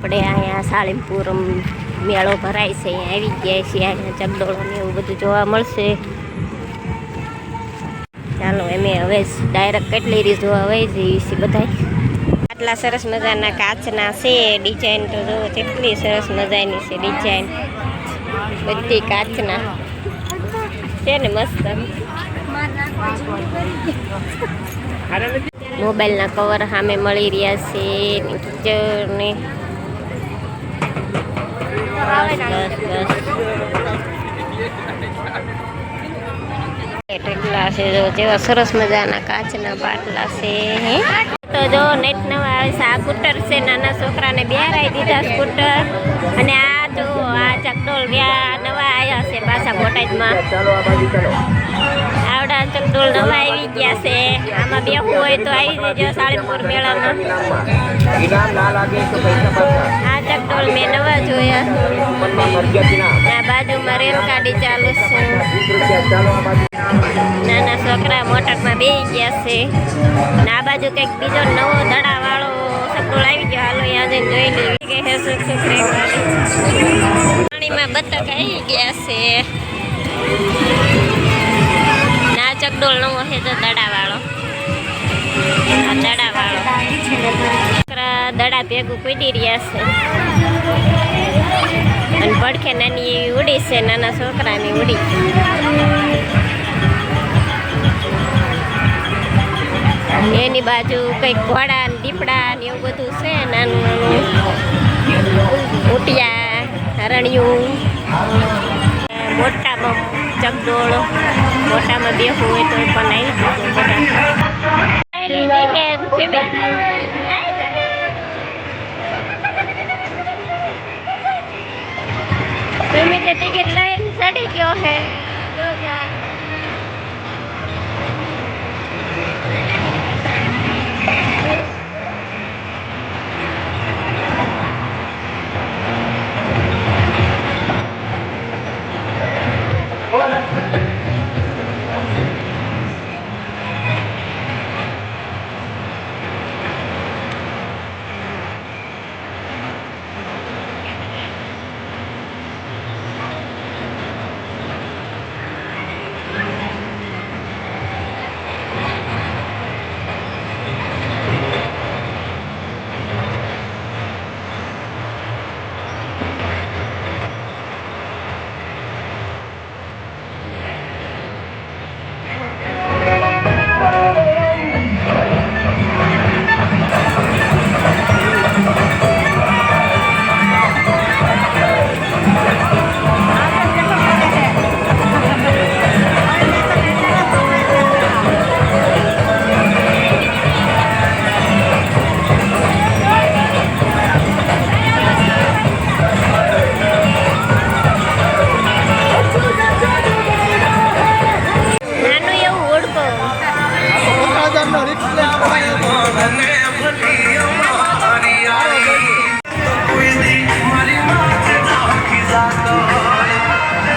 આપણે અહીંયા સાળીમપુરમ મેળો ભરાય છે, અહીંયા આવી ગયા છીએ, અહીંયા ચકડોળો ને એવું બધું જોવા મળશે. ચાલો, એમે હવે ડાયરેક્ટ કેટલી રીત જોવા વહી જઈએ છીએ બધા આટલા સરસ મજાના કાચના છે ડિઝાઇન તો જો કેટલી સરસ મજાની છે ડિઝાઇન બધી કાચના. છે ને મસ્ત. મોબાઈલના કવર સામે મળી રહ્યા છે પિક્ચર ને. સરસ મજાના કાચના બાટલા છે તો જો નેટ નવા આવે છે, આ સ્કૂટર છે, નાના છોકરાને બેરાઈ દીધા સ્કૂટર. અને આ જો, આ ચકડોલ વ્યા નવા આવ્યા છે પાછા બોટાદમાં. આવડા ચકડોલ નવા આવી ગયા છે. આમાં બેહવું હોય તો આવી જજો સાળીપુર મેળામાં. નાના છોકરા મોટરમાં બે ગયા છે. આ બાજુ કંઈક બીજો નવો દડાવાળો સપડો આવી ગયો. હાલો યાદ જોઈ હે રે પાણીમાં બતક આવી ગયા છે. ના ચકડોળ નવો છે તો દડાવાળો દડાવાળો છોકરા દડા ભેગું કૂદી રહ્યા છે. અને પડખે નાની એવી ઉડી છે, નાના છોકરાની ઉડી. એની બાજુ કંઈક ઘોડા ને દીપડા ને એવું બધું છે, નાનું નાનું. ઉટિયા હરણિયું મોટામાં ચકડોળ મોટામાં બેહવું હોય તો પણ આવી તમે તો ટિકિટ લઈને ચડી ગયો હે